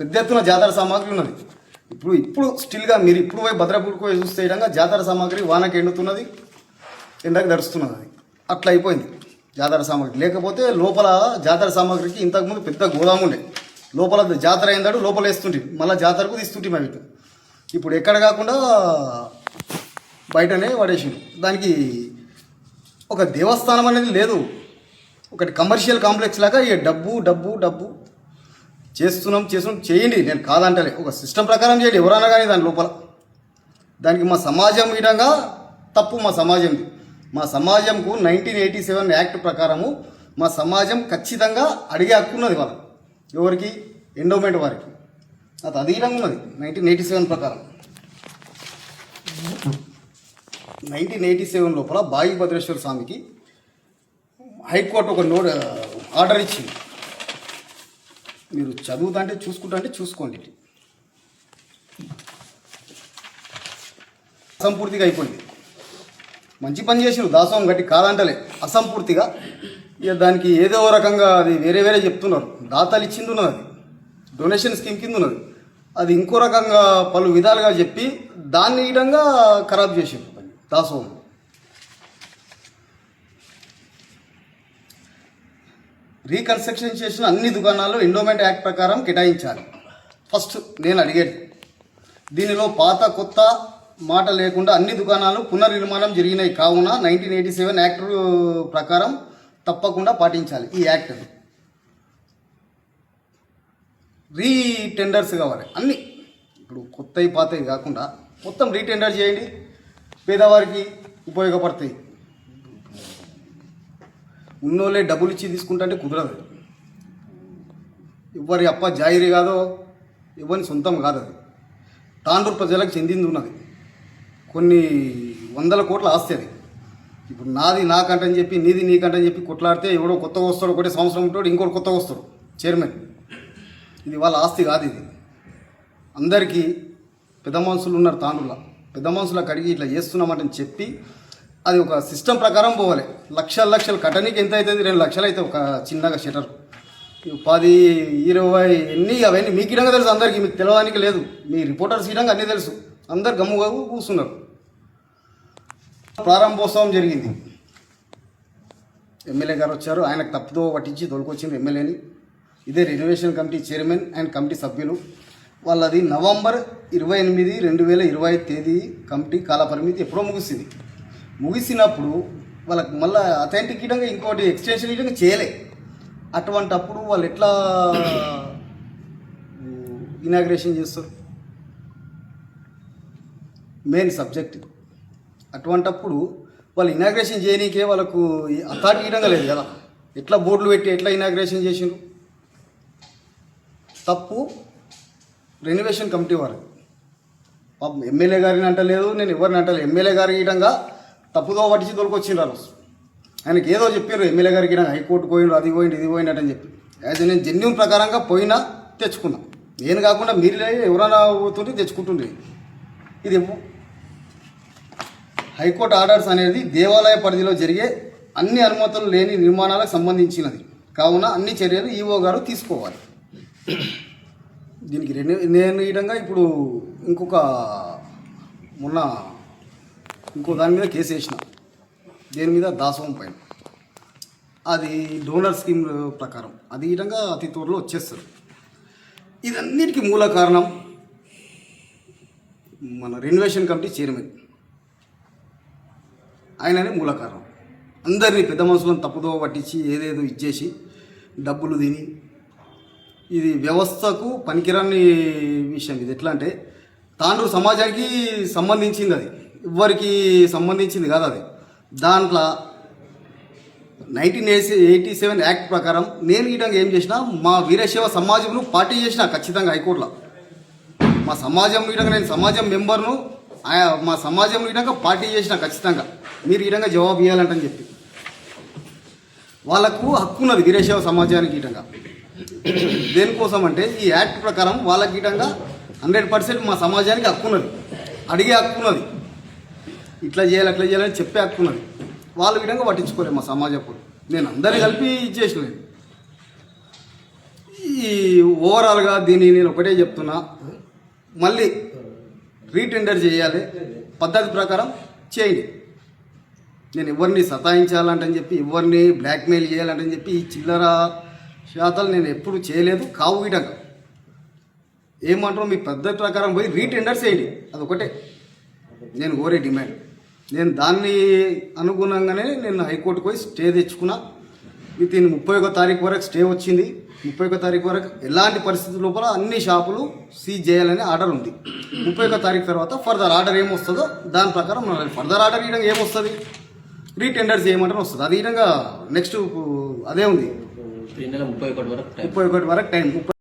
పెద్ద ఎత్తున జాతర సామాగ్రి ఉన్నది. ఇప్పుడు ఇప్పుడు స్టిల్గా మీరు ఇప్పుడు పోయి భద్రపూడికి పోయి చూస్తే విధంగా జాతర సామాగ్రి వానకి ఎండుతున్నది ఎండకు దడుస్తున్నది అది. అట్లా అయిపోయింది జాతర సామాగ్రి. లేకపోతే లోపల జాతర సామాగ్రికి ఇంతకుముందు పెద్ద గోదాము ఉండే. లోపల జాతర అయిందాడు లోపల వేస్తుంటే. మళ్ళీ జాతరకు తీస్తుంటే అవి ఇప్పుడు ఎక్కడ కాకుండా బయటనే పడేసిండు. దానికి ఒక దేవస్థానం అనేది లేదు. ఒకటి కమర్షియల్ కాంప్లెక్స్ లాగా ఈ డబ్బు డబ్బు డబ్బు చేస్తున్నాం చేస్తున్నాం చేయండి. నేను కాదంటలే. ఒక సిస్టమ్ ప్రకారం చేయండి. ఎవరన్నా కానీ దాని లోపల. దానికి మా సమాజం విధంగా తప్పు మా సమాజంది. మా సమాజంకు నైన్టీన్ ఎయిటీ సెవెన్ యాక్ట్ ప్రకారము మా సమాజం ఖచ్చితంగా అడిగే హక్కు ఉన్నది వాళ్ళ ఎవరికి? ఎండోమెంట్ వారికి. అది అధీనంగా ఉన్నది. నైన్టీన్ ఎయిటీ సెవెన్ ప్రకారం. నైన్టీన్ ఎయిటీ సెవెన్ లోపల బాయి భద్రేశ్వర స్వామికి హైకోర్టు ఒక నోట్ ఆర్డర్ ఇచ్చింది. మీరు చదువుతుంటే చూసుకుంటుంటే చూసుకుంటా అంటే చూసుకోండి. అసంపూర్తిగా అయిపోయింది. మంచి పని చేసిరు దాసోహం గట్టి కాదంటలే. అసంపూర్తిగా. ఇక దానికి ఏదో రకంగా అది వేరే వేరే చెప్తున్నారు. దాతలు ఇచ్చింది ఉన్నది అది. డొనేషన్ స్కీమ్ కింద ఉన్నది. అది ఇంకో రకంగా పలు విధాలుగా చెప్పి దాన్ని విధంగా ఖరాబ్ చేసారు దాసోహం. రీకన్స్ట్రక్షన్ చేసిన అన్ని దుకాణాలు ఎండోమెంట్ యాక్ట్ ప్రకారం కేటాయించాలి. ఫస్ట్ నేను అడిగేది దీనిలో పాత కొత్త మాట లేకుండా అన్ని దుకాణాలు పునర్నిర్మాణం జరిగినాయి కావున నైన్టీన్ ఎయిటీ సెవెన్ యాక్ట్ ప్రకారం తప్పకుండా పాటించాలి ఈ యాక్ట్. రీటెండర్స్ కావాలి అన్నీ. ఇప్పుడు కొత్తవి పాతవి కాకుండా మొత్తం రీటెండర్ చేయండి పేదవారికి ఉపయోగపడతాయి. ఉన్నోళ్ళే డబ్బులు ఇచ్చి తీసుకుంటే కుదరదు. ఎవరి అప్ప జాయిరీ కాదో ఎవరిని సొంతం కాదు అది. తాండూరు ప్రజలకు చెందింది ఉన్నది. కొన్ని వందల కోట్ల ఆస్తి అది. ఇప్పుడు నాది నాకంటని చెప్పి నీది నీకంటని చెప్పి కొట్లాడితే ఎవడో కొత్తగా వస్తాడు ఒకటే సంవత్సరం ఉంటాడు ఇంకోటి కొత్తగా వస్తాడు చైర్మన్. ఇది వాళ్ళ ఆస్తి కాదు ఇది. అందరికీ పెద్ద మనుషులు ఉన్నారు తాండ్రుల. పెద్ద మనుషులకు అడిగి ఇట్లా చేస్తున్నామంటని చెప్పి అది ఒక సిస్టమ్ ప్రకారం పోవాలి. లక్షల లక్షలు కట్టనీకి ఎంత అవుతుంది? రెండు లక్షలు అయితే ఒక చిన్నగా షటర్. పది ఇరవై ఎన్ని అవన్నీ మీకు ఇడంగా తెలుసు అందరికీ మీకు తెలవడానికి లేదు. మీ రిపోర్టర్స్ ఇడంగా అన్నీ తెలుసు. అందరు గమ్ముగా కూర్చున్నారు. ప్రారంభోత్సవం జరిగింది. ఎమ్మెల్యే గారు వచ్చారు. ఆయనకు తప్పుదో పట్టించి తొలకొచ్చింది ఎమ్మెల్యేని. ఇదే renovation committee chairman and committee సభ్యులు. వాళ్ళది నవంబర్ ఇరవై ఎనిమిది రెండు వేల ఇరవై తేదీ కమిటీ కాలపరిమితి ఎప్పుడో ముగిసింది. ముగిసినప్పుడు వాళ్ళకి మళ్ళీ అథెంటిక్ ఇవ్వడంగా ఇంకోటి ఎక్స్టెన్షన్ ఇవ్వడంగా చేయలే. అటువంటప్పుడు వాళ్ళు ఎట్లా ఇనాగ్రేషన్ చేస్తారు? మెయిన్ సబ్జెక్ట్ అటువంటప్పుడు వాళ్ళు ఇనాగ్రేషన్ చేయనీకే వాళ్ళకు అథారిటీ ఇవ్వడం లేదు కదా. ఎట్లా బోర్డులు పెట్టి ఎట్లా ఇనాగ్రేషన్ చేసిండ్రు? తప్పు రెనోవేషన్ కమిటీ వారు. ఎమ్మెల్యే గారిని అంటలేదు నేను ఎవరిని అంటలేదు. ఎమ్మెల్యే గారికి ఇవ్వడంగా తప్పుదో పట్టించి తోలుకొచ్చిండ్రు ఆ రోజు ఆయనకి ఏదో చెప్పారు ఎమ్మెల్యే గారికి నాకు హైకోర్టు పోయిండు అది పోయిండు ఇది పోయిండు అని చెప్పి. అయితే నేను జెన్యున్ ప్రకారంగా పోయినా తెచ్చుకున్నా. నేను కాకుండా మీరు ఎవరైనా పోతుంటే తెచ్చుకుంటుండే. ఇది హైకోర్టు ఆర్డర్స్ అనేది దేవాలయ పరిధిలో జరిగే అన్ని అనుమతులు లేని నిర్మాణాలకు సంబంధించినది. కావున అన్ని చర్యలు ఈవో గారు తీసుకోవాలి. దీనికి రెండు నేను ఈ విధంగా ఇప్పుడు ఇంకొక మొన్న ఇంకో దాని మీద కేసు వేసిన. దేని మీద? దాసవం పైన. అది డోనర్ స్కీమ్ ప్రకారం. అది విధంగా అతి త్వరలో వచ్చేస్తుంది. ఇదన్నిటికీ మూల కారణం మన రెనోవేషన్ కమిటీ చైర్మన్ ఆయననే మూల కారణం. అందరినీ పెద్ద మనుషులను తప్పుదో పట్టించి ఏదేదో ఇచ్చేసి డబ్బులు తిని ఇది వ్యవస్థకు పనికిరాని విషయం ఇది. ఎట్లా అంటే తాను సమాజానికి సంబంధించింది అది. ఎవ్వరికి సంబంధించింది కాదు అది. దాంట్లో నైన్టీన్ ఎయిటీ సెవెన్ యాక్ట్ ప్రకారం నేను ఈ విధంగా ఏం చేసినా మా వీరశైవ సమాజంను పార్టీ చేసిన ఖచ్చితంగా హైకోర్టులో. మా సమాజం ఈ విధంగా నేను సమాజం మెంబర్ను మా సమాజం ఈ విధంగా పార్టీ చేసిన ఖచ్చితంగా. మీరు ఈ విధంగా జవాబు ఇవ్వాలంటని చెప్పి. వాళ్ళకు హక్కు ఉన్నది వీరశైవ సమాజానికి ఈ విధంగా. దేనికోసం అంటే ఈ యాక్ట్ ప్రకారం వాళ్ళకి ఈ విధంగా హండ్రెడ్ పర్సెంట్ మా సమాజానికి హక్కు ఉన్నది. అడిగే హక్కు ఉన్నది. ఇట్లా చేయాలి అట్లా చేయాలని చెప్పే హక్కు ఉన్నది. వాళ్ళు విధంగా పట్టించుకోలేదు మా సమాజప్పుడు నేను అందరిని కలిపి ఇచ్చేసినది ఈ ఈ ఓవరాల్గా దీన్ని నేను ఒకటే చెప్తున్నా. మళ్ళీ రీటెండర్ చేయాలి. పద్ధతి ప్రకారం చేయండి. నేను ఎవరిని సతాయించాలంటని చెప్పి ఎవరిని బ్లాక్మెయిల్ చేయాలంటని చెప్పి ఈ చిల్లర శాతాలు నేను ఎప్పుడు చేయలేదు. కావు విధంగా. ఏమంటారో మీ పద్ధతి ప్రకారం పోయి రీటెండర్ చేయండి. అదొకటే. నేను కోరే డిమాండ్. నేను దాన్ని అనుగుణంగానే నేను హైకోర్టుకు పోయి స్టే తెచ్చుకున్నా. విత్ ఇన్ ముప్పై ఒక తారీఖు వరకు స్టే వచ్చింది. ముప్పై ఒక తారీఖు వరకు ఎలాంటి పరిస్థితుల లోపల అన్ని షాపులు సీజ్ చేయాలని ఆర్డర్ ఉంది. ముప్పై ఒక తారీఖు తర్వాత ఫర్దర్ ఆర్డర్ ఏమొస్తుందో దాని ప్రకారం ఫర్దర్ ఆర్డర్ ఇవ్వడం ఏమొస్తుంది? రీటెండర్ చేయమంటే వస్తుంది? అది విధంగా నెక్స్ట్ అదే ఉంది. ముప్పై ఒకటి వరకు టైం ముప్పై ఒకటి వరకు టైం. ముప్పై